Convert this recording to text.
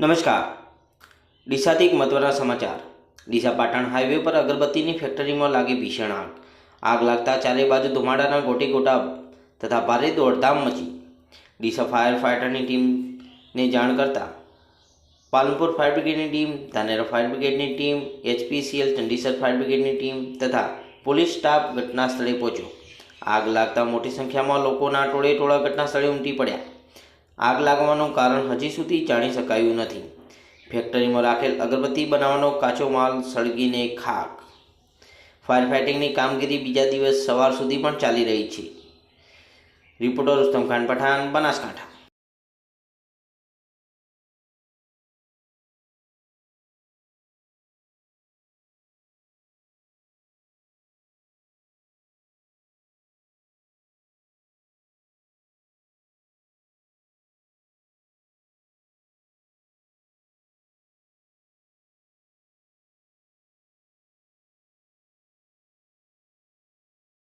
નમસ્કાર. ડીસાથી એક મહત્વના સમાચાર. ડીસા પાટણ હાઈવે પર અગરબત્તીની ફેક્ટરીમાં લાગી ભીષણ આગ. આગ લાગતા ચારે બાજુ ધુમાડાના ગોટી ગોટા તથા ભારે દોડધામ મચી. ડીસા ફાયર ફાઇટરની ટીમને જાણ કરતા પાલનપુર ફાયર બ્રિગેડની ટીમ, ધાનેરા ફાયર બ્રિગેડની ટીમ, એચપીસીએલ ચંડીસર ફાયર બ્રિગેડની ટીમ તથા પોલીસ સ્ટાફ ઘટના સ્થળે પહોંચ્યો. આગ લાગતા મોટી સંખ્યામાં લોકોના ટોળે ટોળા ઘટના સ્થળે ઉમટી પડ્યા. આગ લાગવાનું કારણ હજી સુધી જાણી શકાયું નથી. ફેક્ટરીમાં રાખેલ અગરબત્તી બનાવવાનો કાચો માલ સળગીને ખાક. ફાયર ફાઇટિંગની કામગીરી બીજા દિવસ સવાર સુધી પણ ચાલી રહી છે. રિપોર્ટર રુસ્તમ ખાન પઠાણ બનાસકાંઠા.